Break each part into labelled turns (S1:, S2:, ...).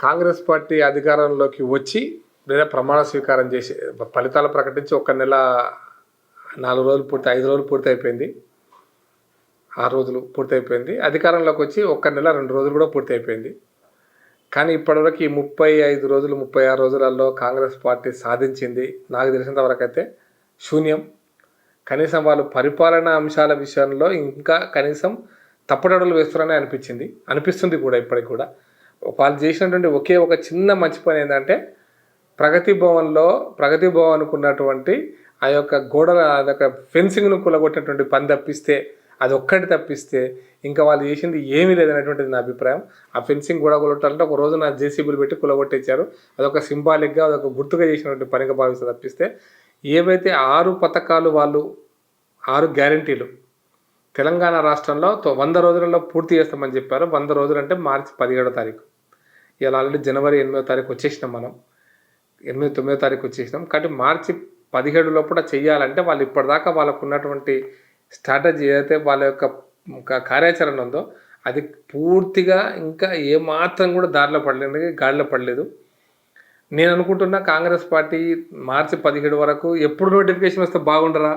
S1: Congress party అధికారంలోకి వచ్చి లేదా ప్రమాణ స్వీకారం చేసి ఫలితాలు ప్రకటించి ఒక నెల నాలుగు రోజులు పూర్తి ఐదు రోజులు పూర్తి అయిపోయింది. ఆరు రోజులు పూర్తి అయిపోయింది. అధికారంలోకి వచ్చి ఒక్క నెల రెండు రోజులు కూడా పూర్తి అయిపోయింది. కానీ ఇప్పటివరకు ఈ ముప్పై ఐదు రోజులు ముప్పై ఆరు రోజులలో కాంగ్రెస్ పార్టీ సాధించింది. నాకు తెలిసినంత వరకు అయితే శూన్యం. కనీసం వాళ్ళు పరిపాలన అంశాల విషయంలో ఇంకా కనీసం తప్పటడుగులు వేస్తున్నారని అనిపించింది. అనిపిస్తుంది కూడా ఇప్పటికి కూడా. వాళ్ళు చేసినటువంటి ఒకే ఒక చిన్న మంచి పని ఏంటంటే ప్రగతి భవన్లో ప్రగతి భవన్కు ఉన్నటువంటి ఆ యొక్క గోడల ఆ యొక్క ఫెన్సింగ్ను కూలగొట్టినటువంటి పని తప్పిస్తే అది ఒక్కటి తప్పిస్తే ఇంకా వాళ్ళు చేసింది ఏమీ లేదనేటువంటిది నా అభిప్రాయం. ఆ ఫెన్సింగ్ కూడా కూలగొట్టాలంటే ఒక రోజు నా జేసీబీలు పెట్టి కూలగొట్టించారు అదొక సింబాలిక్గా అదొక గుర్తుగా చేసినటువంటి పనిగా భావిస్తే తప్పిస్తే ఏవైతే ఆరు పథకాలు వాళ్ళు ఆరు గ్యారంటీలు తెలంగాణ రాష్ట్రంలో వంద రోజులలో పూర్తి చేస్తామని చెప్పారు. వంద రోజులు అంటే మార్చి పదిహేడో తారీఖు. ఇలా ఆల్రెడీ జనవరి ఎనిమిదో తారీఖు వచ్చేసినాం మనం. ఎనిమిది తొమ్మిదో తారీఖు వచ్చేసినాం. కాబట్టి మార్చి పదిహేడు లోపల చెయ్యాలంటే వాళ్ళు ఇప్పటిదాకా వాళ్ళకు ఉన్నటువంటి స్ట్రాటజీ ఏదైతే వాళ్ళ యొక్క కార్యాచరణ ఉందో అది పూర్తిగా ఇంకా ఏమాత్రం కూడా దారిలో పడలేదు. గాడిలో పడలేదు. నేను అనుకుంటున్నా కాంగ్రెస్ పార్టీ మార్చి పదిహేడు వరకు ఎప్పుడు నోటిఫికేషన్ వస్తే బాగుండరా?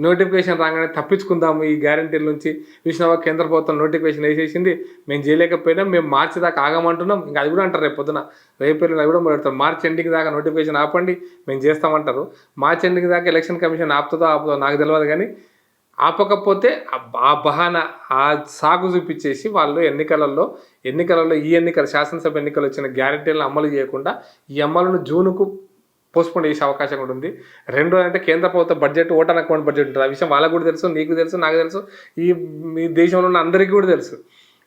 S1: నోటిఫికేషన్ రాగానే తప్పించుకుందాము ఈ గ్యారంటీల నుంచి. విష్ణువా కేంద్ర ప్రభుత్వం నోటిఫికేషన్ వేసేసింది. మేము చేయలేకపోయినా మేము మార్చి దాకా ఆగమంటున్నాం. ఇంకా అది కూడా అంటారు రేపు పొద్దున. రేపు అది కూడా మొదలెడతారు మార్చి ఎండింగ్ దాకా నోటిఫికేషన్ ఆపండి మేము చేస్తామంటారు. మార్చి ఎండింగ్ దాకా ఎలక్షన్ కమిషన్ ఆపుతుందో ఆపుతుందో నాకు తెలియదు కానీ ఆపకపోతే ఆ- బహాన ఆ సాగు చూపించేసి వాళ్ళు ఎన్నికలలో ఎన్నికలలో ఈ ఎన్నికలు శాసనసభ ఎన్నికలు వచ్చిన గ్యారెంటీలను అమలు చేయకుండా ఈ అమలును జూన్కు పోస్ట్పోన్ చేసే అవకాశం కూడా ఉంది. రెండో అంటే కేంద్ర ప్రభుత్వ బడ్జెట్ ఓటాన్ అకౌంట్ బడ్జెట్ ఉంటుంది. ఆ విషయం వాళ్ళకు కూడా తెలుసు నీకు తెలుసు నాకు తెలుసు. ఈ మీ దేశంలో ఉన్న అందరికీ కూడా తెలుసు.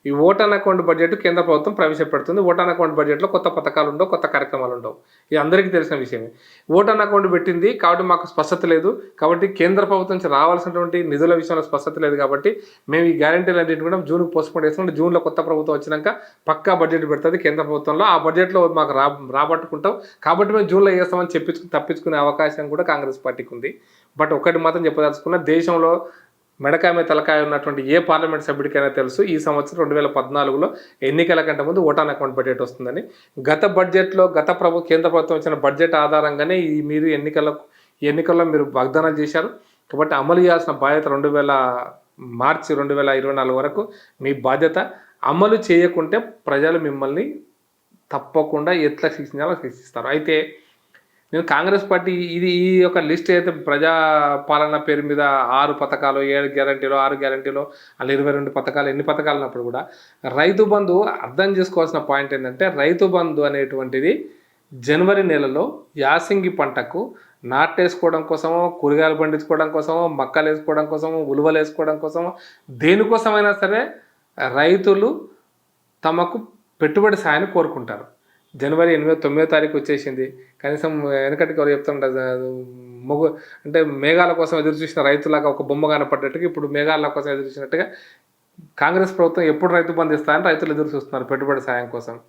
S1: ఈ ఓటాన్ అకౌంట్ బడ్జెట్ కేంద్ర ప్రభుత్వం ప్రవేశపెడుతుంది. ఓటాన్ అకౌంట్ బడ్జెట్లో కొత్త పథకాలు ఉండవు కొత్త కార్యక్రమాలు ఉండవు ఇది అందరికీ తెలిసిన విషయమే. ఓటాన్ అకౌంట్ పెట్టింది కాబట్టి మాకు స్పష్టత లేదు. కాబట్టి కేంద్ర ప్రభుత్వం నుంచి రావాల్సినటువంటి నిధుల విషయంలో స్పష్టత లేదు కాబట్టి మేము ఈ గ్యారంటీలు అన్నింటి కూడా జూన్కి పోస్ట్పోన్ చేస్తున్నాం జూన్లో కొత్త ప్రభుత్వం వచ్చినాక పక్కా బడ్జెట్ పెడుతుంది కేంద్ర ప్రభుత్వంలో. ఆ బడ్జెట్లో మాకు రా రాబట్టుకుంటాం. కాబట్టి మేము జూన్లో చేస్తామని చెప్పించు తప్పించుకునే అవకాశం కూడా కాంగ్రెస్ పార్టీకి ఉంది. బట్ ఒకటి మాత్రం చెప్పదలుచుకున్న దేశంలో మెడకాయ మీద తలకాయ ఉన్నటువంటి ఏ పార్లమెంట్ సభ్యుడికైనా తెలుసు ఈ సంవత్సరం రెండు వేల పద్నాలుగులో ఎన్నికల కంటే ముందు ఓటాన్ అకౌంట్ బడ్జెట్ వస్తుందని గత బడ్జెట్లో గత ప్రభు కేంద్ర ప్రభుత్వం ఇచ్చిన బడ్జెట్ ఆధారంగానే ఈ మీరు ఎన్నికలకు ఎన్నికల్లో మీరు వాగ్దానాలు చేశారు. కాబట్టి అమలు చేయాల్సిన బాధ్యత రెండు వేల మార్చి రెండు వేల ఇరవై నాలుగు వరకు మీ బాధ్యత. అమలు చేయకుంటే ప్రజలు మిమ్మల్ని తప్పకుండా ఎట్లా శిక్షించాలో శిక్షిస్తారు. అయితే నేను కాంగ్రెస్ పార్టీ ఇది ఈ యొక్క లిస్ట్ అయితే ప్రజా పాలన పేరు మీద ఆరు పథకాలు ఏడు గ్యారంటీలో ఆరు గ్యారంటీలో అలా ఇరవై రెండు పథకాలు ఎన్ని పథకాలు ఉన్నప్పుడు కూడా రైతు బంధు అర్థం చేసుకోవాల్సిన పాయింట్ ఏంటంటే రైతు బంధు అనేటువంటిది జనవరి నెలలో యాసంగి పంటకు నాటేసుకోవడం కోసమో కూరగాయలు పండించుకోవడం కోసమో మక్కలు వేసుకోవడం కోసమో ఉలువలు వేసుకోవడం కోసమో దేనికోసమైనా సరే రైతులు తమకు పెట్టుబడి సాయాన్ని కోరుకుంటారు. జనవరి ఎనిమిదో తొమ్మిదో తారీఖు వచ్చేసింది. కనీసం వెనకటికి ఎవరు చెప్తుంటారు మొగు అంటే మేఘాల కోసం ఎదురు చూసిన రైతులాగా ఒక బొమ్మ కనపడ్డట్టుగా ఇప్పుడు మేఘాల కోసం ఎదురు చూసినట్టుగా కాంగ్రెస్ ప్రభుత్వం ఎప్పుడు రైతు బంధు ఇస్తారని రైతులు ఎదురు చూస్తున్నారు పెట్టుబడి సాయం కోసం.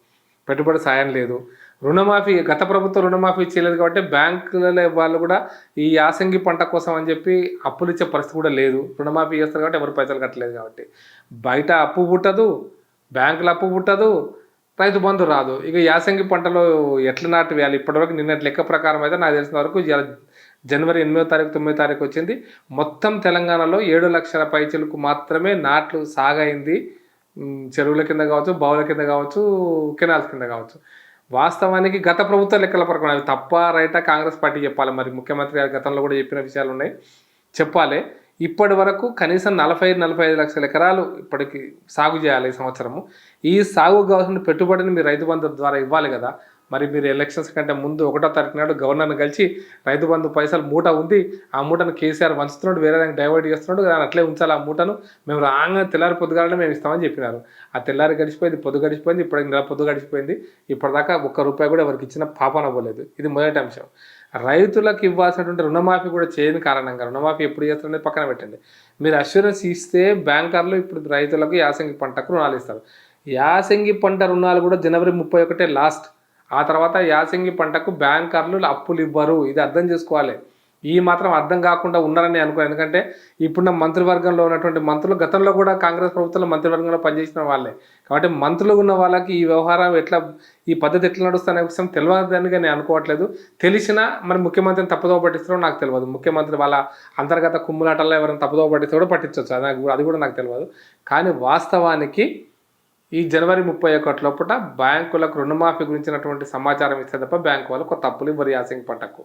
S1: పెట్టుబడి సాయం లేదు. రుణమాఫీ గత ప్రభుత్వం రుణమాఫీ చేయలేదు కాబట్టి బ్యాంకుల వాళ్ళు కూడా ఈ యాసంగి పంట కోసం అని చెప్పి అప్పులు ఇచ్చే పరిస్థితి కూడా లేదు. రుణమాఫీ చేస్తారు కాబట్టి ఎవరు పైసలు కట్టలేదు కాబట్టి. బయట అప్పు పుట్టదు బ్యాంకులు అప్పు పుట్టదు రైతు బంధు రాదు. ఇక యాసంగి పంటలో ఎట్లా నాటు వేయాలి? ఇప్పటివరకు నిన్నటి లెక్క ప్రకారం అయితే నాకు తెలిసిన వరకు జనవరి ఎనిమిదో తారీఖు తొమ్మిదో తారీఖు వచ్చింది. మొత్తం తెలంగాణలో ఏడు లక్షల పైచలకు మాత్రమే నాట్లు సాగైంది. చెరువుల కింద కావచ్చు బావుల కింద కావచ్చు కెనాల్స్ కింద కావచ్చు. వాస్తవానికి గత ప్రభుత్వ లెక్కల ప్రకారం అవి తప్ప రైటా కాంగ్రెస్ పార్టీ చెప్పాలి. మరి ముఖ్యమంత్రి గారు గతంలో కూడా చెప్పిన విషయాలు ఉన్నాయి. చెప్పాలి. ఇప్పటి వరకు కనీసం నలభై ఐదు నలభై ఐదు లక్షల ఎకరాలు ఇప్పటికి సాగు చేయాలి ఈ సంవత్సరము. ఈ సాగు కావాల్సిన పెట్టుబడిని మీరు రైతు బంధు ద్వారా ఇవ్వాలి కదా. మరి మీరు ఎలక్షన్స్ కంటే ముందు ఒకటో తారీఖు నాడు గవర్నర్ని కలిసి రైతు బంధు పైసలు మూట ఉంది ఆ మూటను కేసీఆర్ వంచుతున్నాడు వేరే దానికి డైవర్ట్ చేస్తున్నాడు దాన్ని అట్లే ఉంచాలి ఆ మూటను. మేము రాగా తెల్లారి పొద్దుగాలనే మేము ఇస్తామని చెప్పినారు. ఆ తెల్లారి గడిచిపోయింది పొద్దు గడిచిపోయింది ఇప్పటికి నెల పొద్దు గడిచిపోయింది. ఇప్పటిదాకా ఒక్క రూపాయి కూడా ఎవరికి ఇచ్చిన పాపన ఇది మొదటి అంశం. రైతులకు ఇవ్వాల్సినటువంటి రుణమాఫీ కూడా చేయని కారణంగా రుణమాఫీ ఎప్పుడు చేస్తారనేది పక్కన పెట్టండి. మీరు అష్యూరెన్స్ ఇస్తే బ్యాంకర్లు ఇప్పుడు రైతులకు యాసంగి పంటకు రుణాలు ఇస్తారు. యాసంగి పంట రుణాలు కూడా జనవరి ముప్పై ఒకటే లాస్ట్ ఆ తర్వాత యాసంగి పంటకు బ్యాంకర్లు అప్పులు ఇవ్వరు. ఇది అర్థం చేసుకోవాలి. ఈ మాత్రం అర్థం కాకుండా ఉన్నారని అనుకో ఎందుకంటే ఇప్పుడున్న మంత్రివర్గంలో ఉన్నటువంటి మంత్రులు గతంలో కూడా కాంగ్రెస్ ప్రభుత్వంలో మంత్రివర్గంలో పనిచేసిన వాళ్ళే. కాబట్టి మంత్రులు ఉన్న వాళ్ళకి ఈ వ్యవహారం ఎట్లా ఈ పద్ధతి ఎట్లా నడుస్తుందనే విషయం తెలియదని నేను అనుకోవట్లేదు. తెలిసినా మరి ముఖ్యమంత్రిని తప్పుదోవ పట్టిస్తారో నాకు తెలియదు. ముఖ్యమంత్రి వాళ్ళ అంతర్గత కుమ్ములాటల్లో ఎవరైనా తప్పుదోవ కూడా పట్టించవచ్చు. అది నాకు అది కూడా నాకు తెలియదు. కానీ వాస్తవానికి ఈ జనవరి ముప్పై ఒకటి లోపల బ్యాంకులకు రుణమాఫీ గురించినటువంటి సమాచారం ఇస్తే తప్ప బ్యాంకు వాళ్ళు కొత్త అప్పులు ఇవ్వరు యాసింగ్ పంటకు.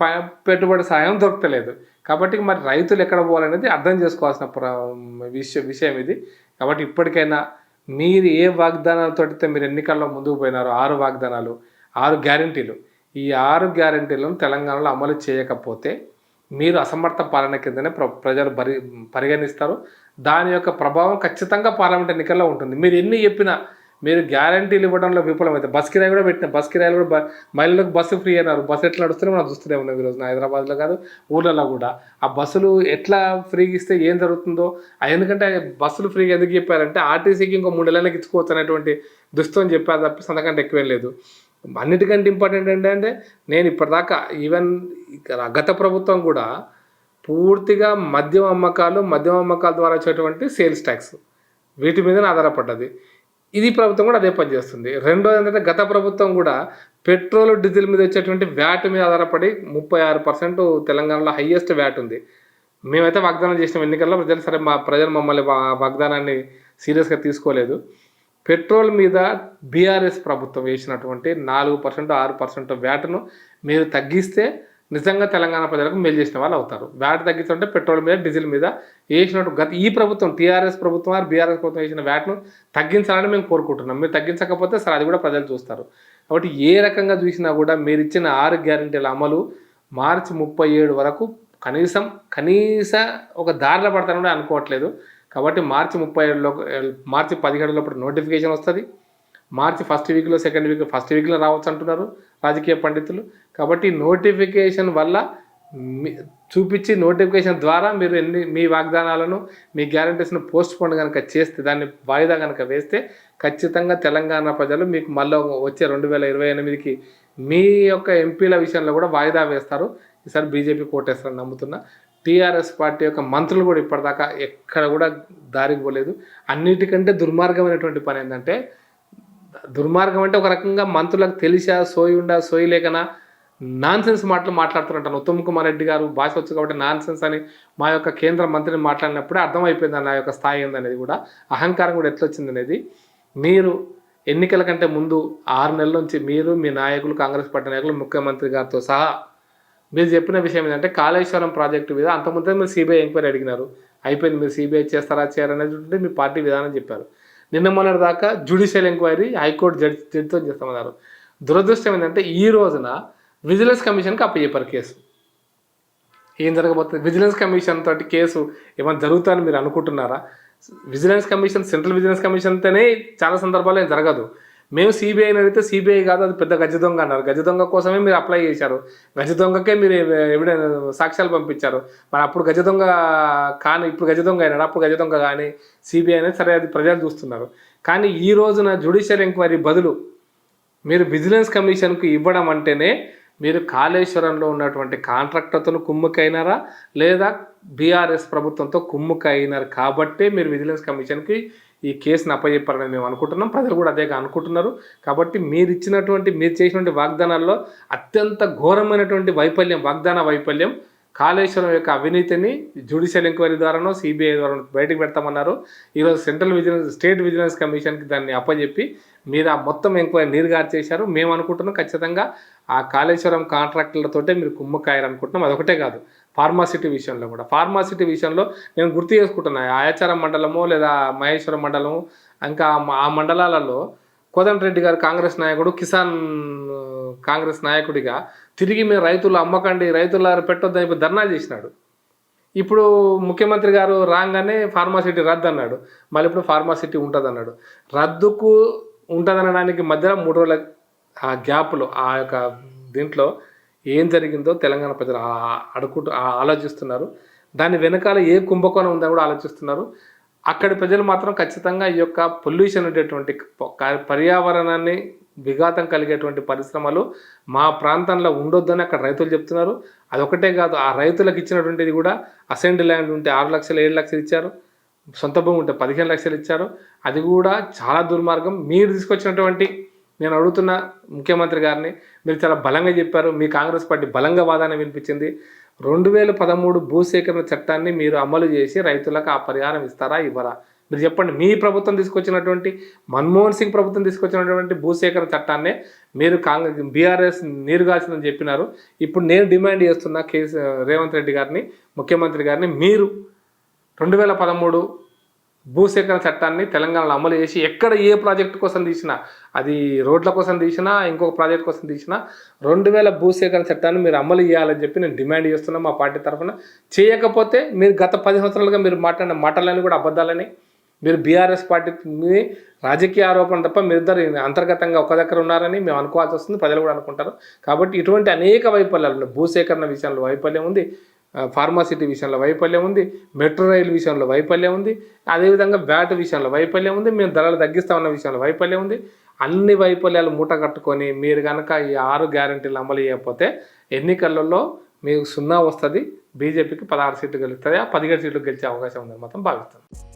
S1: ప- పెట్టుబడి సాయం దొరకలేదు. కాబట్టి మరి రైతులు ఎక్కడ పోవాలనేది అర్థం చేసుకోవాల్సిన ప్ర- విషయం విషయం ఇది. కాబట్టి ఇప్పటికైనా మీరు ఏ వాగ్దానాలతో అయితే మీరు ఎన్నికల్లో ముందుకు పోయినారో ఆరు వాగ్దానాలు ఆరు గ్యారంటీలు. ఈ ఆరు గ్యారంటీలను తెలంగాణలో అమలు చేయకపోతే మీరు అసమర్థ పాలన కిందనే ప్ర ప్రజలు పరి పరిగణిస్తారు. దాని యొక్క ప్రభావం ఖచ్చితంగా పార్లమెంట్ ఎన్నికల్లో ఉంటుంది. మీరు ఎన్ని చెప్పినా మీరు గ్యారంటీలు ఇవ్వడంలో విఫలమైతే బస్ కిరాయి కూడా పెట్టిన బస్ కిరాయిలు కూడా బ- మహిళలకు బస్సు ఫ్రీ అన్నారు. బస్సు ఎట్లా నడుస్తూనే మనం చూస్తూనే ఉన్నాం ఈరోజు హైదరాబాద్లో కాదు ఊళ్ళలో కూడా. ఆ బస్సులు ఎట్లా ఫ్రీగా ఇస్తే ఏం జరుగుతుందో ఆ ఎందుకంటే బస్సులు ఫ్రీగా ఎందుకు చెప్పారంటే ఆర్టీసీకి ఇంకో మూడు నెలలకి ఇచ్చుకోవచ్చు అనేటువంటి దుస్తుని చెప్పారు తప్ప అంతకంటే ఎక్కువేం లేదు. అన్నిటికంటే ఇంపార్టెంట్ ఏంటంటే నేను ఇప్పటిదాకా ఈవెన్ గత ప్రభుత్వం కూడా పూర్తిగా మద్యం అమ్మకాలు మద్యం అమ్మకాల ద్వారా వచ్చేటువంటి సేల్స్ ట్యాక్స్ వీటి మీదనే ఆధారపడ్డది. ఇది ప్రభుత్వం కూడా అదే పని చేస్తుంది. రెండోది ఏంటంటే గత ప్రభుత్వం కూడా పెట్రోల్ డీజిల్ మీద వచ్చేటువంటి వ్యాట్ మీద ఆధారపడి ముప్పై ఆరు పర్సెంట్ తెలంగాణలో హయ్యెస్ట్ వ్యాట్ ఉంది. మేమైతే వాగ్దానం చేసిన ఎన్నికల్లో ప్రజలు సరే మా ప్రజలు మమ్మల్ని వాగ్దానాన్ని సీరియస్గా తీసుకోలేదు. పెట్రోల్ మీద బీఆర్ఎస్ ప్రభుత్వం వేసినటువంటి నాలుగు పర్సెంట్ ఆరు పర్సెంట్ వ్యాట్ను మీరు తగ్గిస్తే నిజంగా తెలంగాణ ప్రజలకు మేలు చేసిన వాళ్ళు అవుతారు. వ్యాట్ తగ్గిస్తుంటే పెట్రోల్ మీద డీజిల్ మీద వేసినట్టు గత ఈ ప్రభుత్వం టీఆర్ఎస్ ప్రభుత్వం ఆర్ బీఆర్ఎస్ ప్రభుత్వం వేసిన వ్యాట్ను తగ్గించాలని మేము కోరుకుంటున్నాం. మీరు తగ్గించకపోతే సరే అది కూడా ప్రజలు చూస్తారు. కాబట్టి ఏ రకంగా చూసినా కూడా మీరు ఇచ్చిన ఆరు గ్యారంటీల అమలు మార్చి ముప్పై ఏడు వరకు కనీసం కనీస ఒక దారిలో పడతానని కూడా అనుకోవట్లేదు. కాబట్టి మార్చి ముప్పై ఏడులో మార్చి పదిహేడు లోపల నోటిఫికేషన్ వస్తుంది. మార్చి ఫస్ట్ వీక్లో సెకండ్ వీక్ ఫస్ట్ వీక్లో రావచ్చు అంటున్నారు రాజకీయ పండితులు. కాబట్టి నోటిఫికేషన్ వల్ల మీ- చూపించి నోటిఫికేషన్ ద్వారా మీరు ఎన్ని మీ వాగ్దానాలను మీ గ్యారంటీస్ను పోస్ట్ పోన్ కనుక చేస్తే దాన్ని వాయిదా కనుక వేస్తే ఖచ్చితంగా తెలంగాణ ప్రజలు మీకు మళ్ళీ వచ్చే రెండు వేల ఇరవై ఎనిమిదికి మీ యొక్క ఎంపీల విషయంలో కూడా వాయిదా వేస్తారు. ఈసారి బీజేపీ కోటేస్తారని నమ్ముతున్నా. టీఆర్ఎస్ పార్టీ యొక్క మంత్రులు కూడా ఇప్పటిదాకా ఎక్కడ కూడా దారికి పోలేదు. అన్నిటికంటే దుర్మార్గమైనటువంటి పని ఏంటంటే దుర్మార్గం అంటే ఒక రకంగా మంత్రులకు తెలిసా సోయి ఉండా సోయి లేకనా? నాన్ సెన్స్ మాటలు మాట్లాడుతున్నట్టు ఉత్తమ్ కుమార్ రెడ్డి గారు భాష వచ్చు కాబట్టి నాన్ సెన్స్ అని మా యొక్క కేంద్ర మంత్రిని మాట్లాడినప్పుడే అర్థమైపోయింది నా యొక్క స్థాయి ఏందనేది కూడా. అహంకారం కూడా ఎట్లొచ్చింది అనేది. మీరు ఎన్నికల కంటే ముందు ఆరు నెలల నుంచి మీరు మీ నాయకులు కాంగ్రెస్ పార్టీ నాయకులు ముఖ్యమంత్రి గారితో సహా మీరు చెప్పిన విషయం ఏంటంటే కాళేశ్వరం ప్రాజెక్టు మీద అంతకుముందే మీరు సిబిఐ ఎంక్వైరీ అడిగినారు. అయిపోయింది మీరు సిబిఐ చేస్తారా చేయాలనేది మీ పార్టీ విధానం చెప్పారు. నిన్న మొన్నటి దాకా judicial enquiry high court judge జడ్జితో చేస్తామన్నారు దురదృష్టం ఏంటంటే ఈ రోజున విజిలెన్స్ కమిషన్కి అప్పచెప్పారు కేసు. ఏం జరగబోతుంది? విజిలెన్స్ కమిషన్ తోటి కేసు ఏమైనా జరుగుతుందని మీరు అనుకుంటున్నారా? విజిలెన్స్ కమిషన్ సెంట్రల్ విజిలెన్స్ కమిషన్తోనే చాలా సందర్భాల్లో ఏం జరగదు. మేము సిబిఐని అడిగితే సిబిఐ కాదు అది పెద్ద గజ దొంగ అన్నారు. గజ దొంగ కోసమే మీరు అప్లై చేశారు. గజ దొంగకే మీరు ఎవిడెన్స్ సాక్ష్యాలు పంపించారు. మరి అప్పుడు గజ దొంగ కానీ ఇప్పుడు గజ దొంగ అయినాడు? అప్పుడు గజ దొంగ కానీ సిబిఐ అనేది సరే అది ప్రజలు చూస్తున్నారు. కానీ ఈ రోజున జ్యుడిషియల్ ఎంక్వైరీ బదులు మీరు విజిలెన్స్ కమిషన్కు ఇవ్వడం అంటేనే మీరు కాళేశ్వరంలో ఉన్నటువంటి కాంట్రాక్టర్తో కుమ్ముకైనారా? లేదా బీఆర్ఎస్ ప్రభుత్వంతో కుమ్ముకైనారు కాబట్టే మీరు విజిలెన్స్ కమిషన్కి ఈ కేసును అప్పచెప్పారని మేము అనుకుంటున్నాం. ప్రజలు కూడా అదే అనుకుంటున్నారు. కాబట్టి మీరు ఇచ్చినటువంటి మీరు చేసినటువంటి వాగ్దానాల్లో అత్యంత ఘోరమైనటువంటి వైఫల్యం వాగ్దాన వైఫల్యం కాళేశ్వరం యొక్క అవినీతిని జ్యుడిషియల్ ఎంక్వైరీ ద్వారానో సిబిఐ ద్వారా బయటకు పెడతామన్నారు. ఈరోజు సెంట్రల్ విజిలెన్స్ స్టేట్ విజిలెన్స్ కమిషన్కి దాన్ని అప్పచెప్పి మీరు ఆ మొత్తం ఎంక్వైరీ నీరుగారు చేశారు మేము అనుకుంటున్నాం ఖచ్చితంగా ఆ కాళేశ్వరం కాంట్రాక్టులతోటే మీరు కుమ్మకాయరు అనుకుంటున్నాం అదొకటే కాదు. ఫార్మాసిటీ విషయంలో కూడా. ఫార్మాసిటీ విషయంలో నేను గుర్తు చేసుకుంటున్నా ఆయాచారం మండలము లేదా మహేశ్వరం మండలము ఇంకా ఆ ఆ మండలాలలో కోదండరెడ్డి గారు కాంగ్రెస్ నాయకుడు కిసాన్ కాంగ్రెస్ నాయకుడిగా తిరిగి మీరు రైతులు అమ్మకండి రైతుల పెట్టొద్దని చెప్పి ధర్నా చేసినాడు. ఇప్పుడు ముఖ్యమంత్రి గారు రాగానే ఫార్మాసిటీ రద్దు అన్నాడు మళ్ళీ ఇప్పుడు ఫార్మాసిటీ ఉంటుంది అన్నాడు రద్దుకు ఉంటుందనడానికి మధ్యలో మూడు రోజుల ఆ గ్యాప్లో ఆ యొక్క దీంట్లో ఏం జరిగిందో తెలంగాణ ప్రజలు ఆ- అడుకుంటూ ఆలోచిస్తున్నారు. దాని వెనకాల ఏ కుంభకోణం ఉందని కూడా ఆలోచిస్తున్నారు. అక్కడి ప్రజలు మాత్రం ఖచ్చితంగా ఈ యొక్క పొల్యూషన్ ఉండేటువంటి పర్యావరణాన్ని విఘాతం కలిగేటువంటి పరిశ్రమలు మా ప్రాంతంలో ఉండొద్దని అక్కడ రైతులు చెప్తున్నారు. అదొకటే కాదు ఆ రైతులకు ఇచ్చినటువంటిది కూడా అసెండ్ ల్యాండ్ ఉంటే ఆరు లక్షలు ఏడు లక్షలు ఇచ్చారు. సొంత భూమి ఉంటే పదిహేను లక్షలు ఇచ్చారు. అది కూడా చాలా దుర్మార్గం. మీరు తీసుకొచ్చినటువంటి నేను అడుగుతున్న ముఖ్యమంత్రి గారిని మీరు చాలా బలంగా చెప్పారు మీ కాంగ్రెస్ పార్టీ బలంగా వాదాన్ని వినిపించింది. రెండు వేల పదమూడు భూసేకరణ చట్టాన్ని మీరు అమలు చేసి రైతులకు ఆ పరిహారం ఇస్తారా ఇవ్వరా? మీరు చెప్పండి మీ ప్రభుత్వం తీసుకొచ్చినటువంటి మన్మోహన్ సింగ్ ప్రభుత్వం తీసుకొచ్చినటువంటి భూసేకరణ చట్టాన్నే మీరు కాంగ్రెస్ బీఆర్ఎస్ నీరుగాల్సిందని చెప్పినారు. ఇప్పుడు నేను డిమాండ్ చేస్తున్న కేసీ రేవంత్ రెడ్డి గారిని ముఖ్యమంత్రి గారిని మీరు రెండు వేల పదమూడు భూసేకరణ చట్టాన్ని తెలంగాణలో అమలు చేసి ఎక్కడ ఏ ప్రాజెక్ట్ కోసం తీసినా అది రోడ్ల కోసం తీసినా ఇంకొక ప్రాజెక్ట్ కోసం తీసినా రెండు వేల భూసేకరణ చట్టాన్ని మీరు అమలు చేయాలని చెప్పి నేను డిమాండ్ చేస్తున్నా మా పార్టీ తరఫున. చేయకపోతే మీరు గత పది సంవత్సరాలుగా మీరు మాట్లాడిన మాటలన్నీ కూడా అబద్ధాలని. మీరు బీఆర్ఎస్ పార్టీ మీ రాజకీయ ఆరోపణ తప్ప మీరిద్దరు అంతర్గతంగా ఒక దగ్గర ఉన్నారని మేము అనుకోవాల్సి వస్తుంది ప్రజలు కూడా అనుకుంటారు. కాబట్టి ఇటువంటి అనేక వైఫల్యాలు ఉన్నాయి. భూసేకరణ విషయంలో వైఫల్యం ఉంది. ఫార్మాసిటీ విషయంలో వైఫల్యం ఉంది మెట్రో రైలు విషయంలో వైఫల్యం ఉంది అదేవిధంగా బ్యాట్ విషయంలో వైఫల్యం ఉంది మేము ధరలు తగ్గిస్తామన్న విషయంలో వైఫల్యం ఉంది. అన్ని వైఫల్యాలు మూట కట్టుకొని మీరు కనుక ఈ ఆరు గ్యారంటీలు అమలు చేయకపోతే ఎన్నికలలో మీకు సున్నా వస్తుంది బీజేపీకి పదహారు సీట్లు గెలుస్తుంది ఆ పదిహేడు సీట్లు గెలిచే అవకాశం ఉందని మాత్రం భావిస్తాను